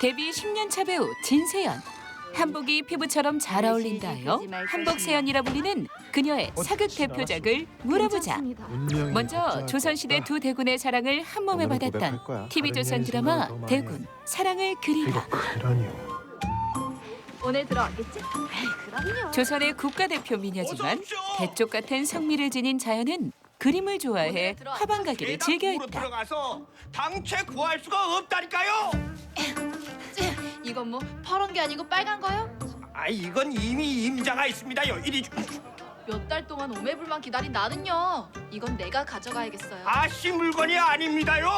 데뷔 10년 차 배우 진세연. 한복이 피부처럼 잘 어울린다 하여 한복 세연이라 불리는 그녀의 사극 대표작을 물어보자. 먼저 조선시대 두 대군의 사랑을 한 몸에 받았던 TV조선 드라마 대군 사랑을 그리라. 그러니요. 오늘 들어왔겠지? 에이, 그럼요. 조선의 국가대표 미녀지만 대쪽 같은 성미를 지닌 자연은 그림을 좋아해 화방 가기를 즐겨 계단으로 했다. 들어가서 당최 구할 수가 없다니까요. 이건 뭐 파란 게 아니고 빨간 거요? 아 이건 이미 임자가 있습니다요. 이리 주- 몇 달 동안 오매불만 기다린 나는요. 이건 내가 가져가야겠어요. 아씨 물건이 아닙니다요.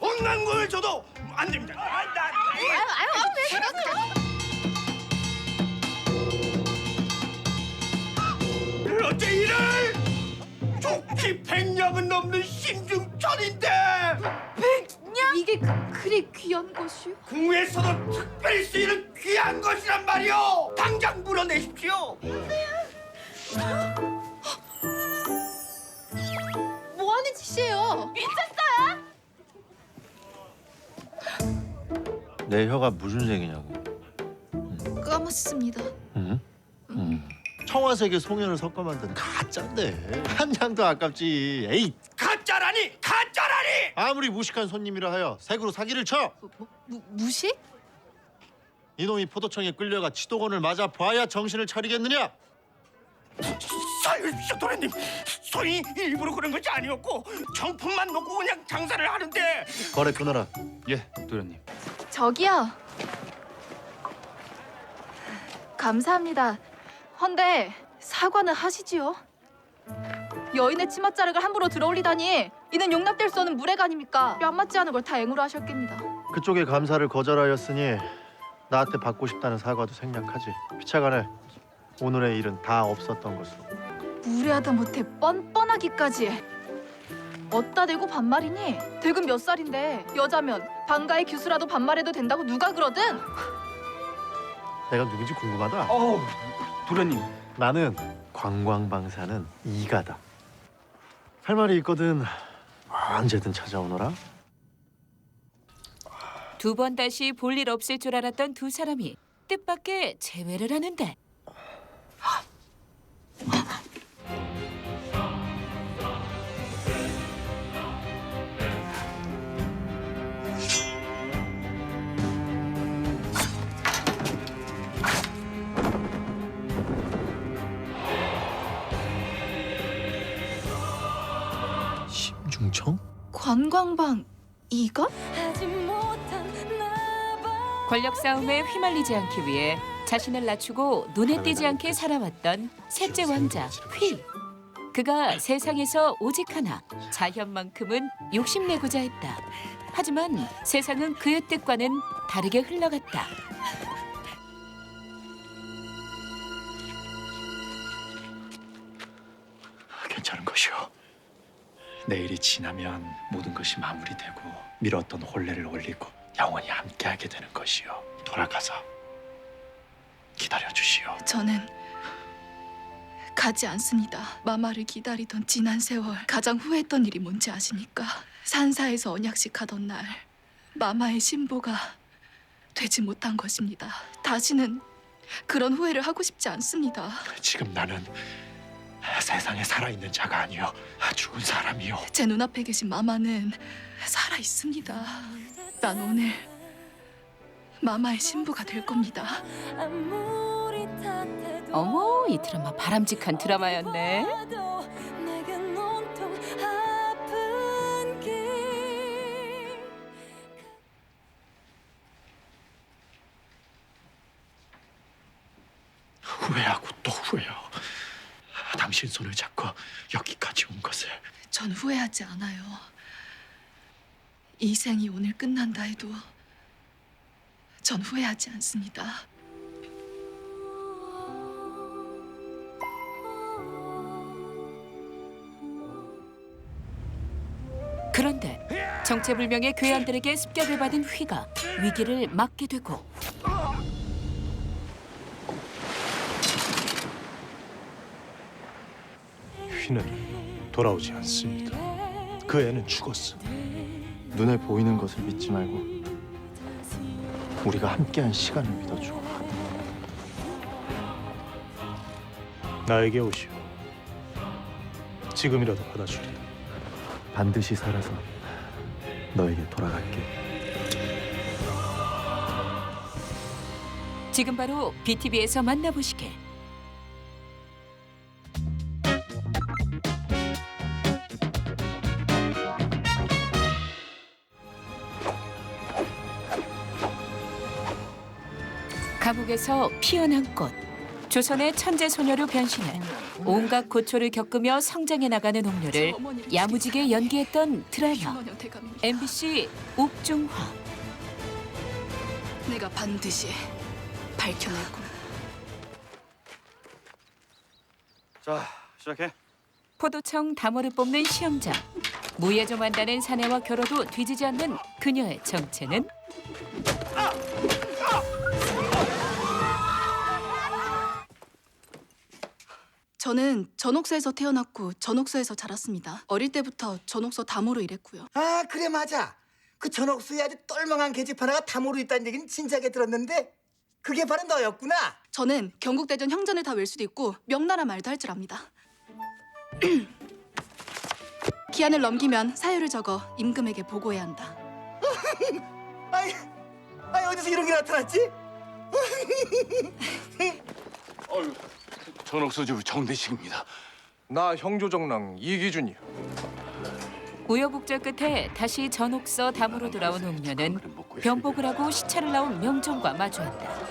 혼난 걸 줘도 안 됩니다. 아, 나, 아유, 아유, 왜 그러세요? 어째 이를 좋기 백냥은 넘는 신중천인데 이게 그, 그리 귀한 것이요? 궁에서도 특별히 쓰이는 귀한 것이란 말이오. 당장 물어내십시오. 뭐 하는 짓이에요? 내 혀가 무슨 색이냐고. 까맣습니다. 응? 응. 청화색에 송연을 섞어 만든 가짜인데 한 장도 아깝지. 에이 가짜라니 가짜라니. 아무리 무식한 손님이라 하여 색으로 사기를 쳐. 뭐, 뭐, 무, 무시? 이놈이 포도청에 끌려가 치도건을 맞아 봐야 정신을 차리겠느냐? 도련님 소위 일부러 그런 것이 아니었고 정품만 놓고 그냥 장사를 하는데 거래 끊어라. 예, 도련님. 저기요. 감사합니다. 헌데 사과는 하시지요. 여인의 치맛자락을 함부로 들어올리다니 이는 용납될 수 없는 무례가 아닙니까? 뺨 맞지 않은 걸 다 앵으로 하셨겠습니다. 그쪽의 감사를 거절하였으니 나한테 받고 싶다는 사과도 생략하지. 피차간에 오늘의 일은 다 없었던 것으로. 무례하다 못해 뻔뻔하기까지. 어따 대고 반말이니? 대금 몇 살인데 여자면 방가의 규수라도 반말해도 된다고 누가 그러든? 내가 누군지 궁금하다. 어우, 도련님. 나는 관광방사는 이가다. 할 말이 있거든 언제든 찾아오너라. 두 번 다시 볼 일 없을 줄 알았던 두 사람이 뜻밖의 재회를 하는데 중청? 관광방 이가? 권력 싸움에 휘말리지 않기 위해 자신을 낮추고 눈에 띄지 않게 살아왔던 셋째 왕자 휘. 그가 세상에서 오직 하나 자현만큼은 욕심내고자 했다. 하지만 세상은 그의 뜻과는 다르게 흘러갔다. 내일이 지나면 모든 것이 마무리되고 미뤘던 혼례를 올리고 영원히 함께하게 되는 것이오. 돌아가서 기다려 주시오. 저는 가지 않습니다. 마마를 기다리던 지난 세월 가장 후회했던 일이 뭔지 아십니까? 산사에서 언약식 하던 날 마마의 신보가 되지 못한 것입니다. 다시는 그런 후회를 하고 싶지 않습니다. 지금 나는 세상에 살아있는 자가 아니오. 죽은 사람이오. 제 눈앞에 계신 마마는 살아 있습니다. 난 오늘 마마의 신부가 될 겁니다. 어머 이 드라마 바람직한 드라마였네. 후회하고. 당신 손을 잡고 여기까지 온 것을 전 후회하지 않아요. 이 생이 오늘 끝난다 해도 전 후회하지 않습니다. 그런데 정체불명의 괴한들에게 습격을 받은 휘가 위기를 맞게 되고 휘는 돌아오지 않습니다. 그 애는 죽었어. 눈에 보이는 것을 믿지 말고 우리가 함께한 시간을 믿어줘. 나에게 오시오. 지금이라도 받아주리. 반드시 살아서 너에게 돌아갈게. 지금 바로 BTV에서 만나보시게. 감옥에서 피어난 꽃. 조선의 천재 소녀로 변신해 온갖 고초를 겪으며 성장해 나가는 옥녀를 야무지게 연기했던 드라마. MBC 옥중화. 내가 반드시 밝혀내고 자, 시작해. 포도청 담어를 뽑는 시험장. 무예 좀 한다는 사내와 결혼도 뒤지지 않는 그녀의 정체는 저는 전옥서에서 태어났고 전옥서에서 자랐습니다. 어릴 때부터 전옥서 담으로 일했고요. 아 그래 맞아 그 전옥수에 아주 똘망한 계집 하나가 담으로 있다는 얘기는 진작에 들었는데 그게 바로 너였구나 저는 경국대전 형전을 다 외울 수도 있고 명나라 말도 할 줄 압니다. 기한을 넘기면 사유를 적어 임금에게 보고해야 한다. 아이, 아이 어디서 이런 게 나타났지? 전옥소주 정대식입니다. 나 형조정랑 이기준이요. 우여곡절 끝에 다시 전옥서 담으로 돌아온 옥녀는 변복을 하고 시차를 나온 명종과 마주한다.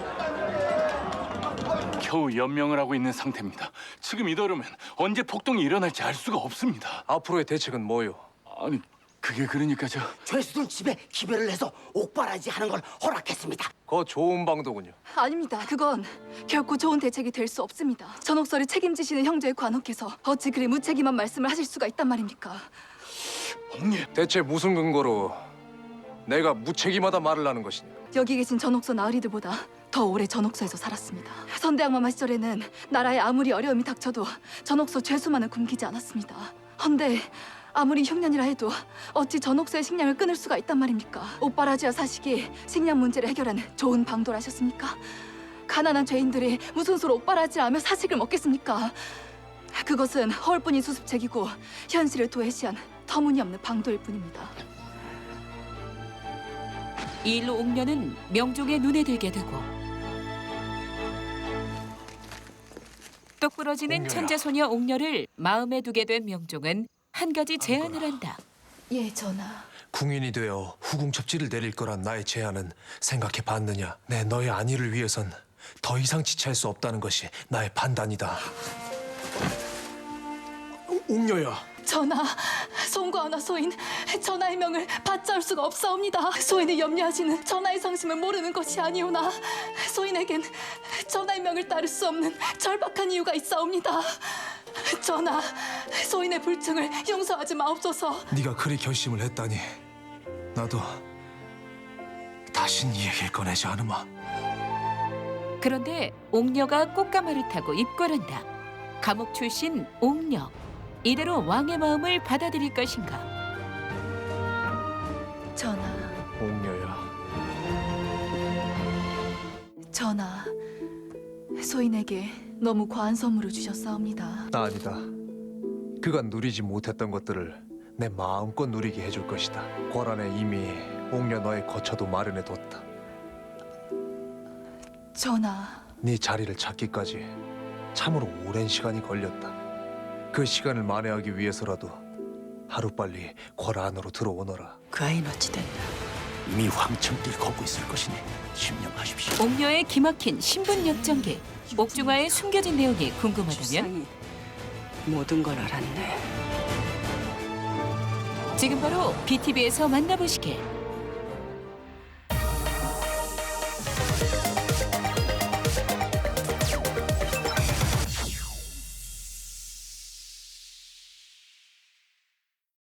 겨우 연명을 하고 있는 상태입니다. 지금 이대로면 언제 폭동이 일어날지 알 수가 없습니다. 앞으로의 대책은 뭐요? 아니 그게 그러니까 저 죄수들 집에 기별을 해서 옥바라지 하는 걸 허락했습니다 그거 좋은 방도군요. 아닙니다. 그건 결코 좋은 대책이 될 수 없습니다. 전옥서를 책임지시는 형제의 관원께서 어찌 그리 무책임한 말씀을 하실 수가 있단 말입니까? 옥녀 대체 무슨 근거로 내가 무책임하다 말을 하는 것이냐? 여기 계신 전옥서 나으리들보다 더 오래 전옥서에서 살았습니다. 선대왕마마 시절에는 나라에 아무리 어려움이 닥쳐도 전옥서 죄수만은 굶기지 않았습니다. 헌데 아무리 흉년이라 해도 어찌 전옥서의 식량을 끊을 수가 있단 말입니까? 오빠라지와 사식이 식량 문제를 해결하는 좋은 방도라셨습니까? 가난한 죄인들이 무슨 수로 오빠라지를 하며 사식을 먹겠습니까? 그것은 허울뿐인 수습책이고 현실을 도외시한 터무니없는 방도일 뿐입니다. 이 일로 옥녀는 명종의 눈에 들게 되고 똑부러지는 옥녀야. 천재 소녀 옥녀를 마음에 두게 된 명종은 한 가지 제안을 한다. 예, 전하. 궁인이 되어 후궁 첩지를 내릴 거란 나의 제안은 생각해 봤느냐? 내 너의 안위를 위해선 더 이상 지체할 수 없다는 것이 나의 판단이다. 옥녀야, 전하, 송구하나 소인 전하의 명을 받자올 수가 없사옵니다. 소인을 염려하시는 전하의 성심을 모르는 것이 아니오나 소인에겐 전하의 명을 따를 수 없는 절박한 이유가 있사옵니다. 전하, 소인의 불증을 용서하지 마옵소서. 네가 그리 결심을 했다니 나도 다신 이 얘기를 꺼내지 않으마. 그런데 옥녀가 꽃가마를 타고 입궐한다. 감옥 출신 옥녀. 이대로 왕의 마음을 받아들일 것인가? 전하, 옥녀야. 전하, 소인에게 너무 과한 선물을 주셨사옵니다. 나 아니다. 그간 누리지 못했던 것들을 내 마음껏 누리게 해줄 것이다. 고란에 이미 옥녀 너의 거처도 마련해 뒀다. 전하, 네 자리를 찾기까지 참으로 오랜 시간이 걸렸다. 그 시간을 만회하기 위해서라도 하루빨리 궐 안으로 들어오너라. 그 아이는 어찌 됐나 이미 황천길 걷고 있을 것이니 심령하십시오. 옥녀의 기막힌 신분 역전기. 옥중화의 숨겨진 내용이 궁금하다면 모든 걸 알았네 지금 바로 BTV에서 만나보시게.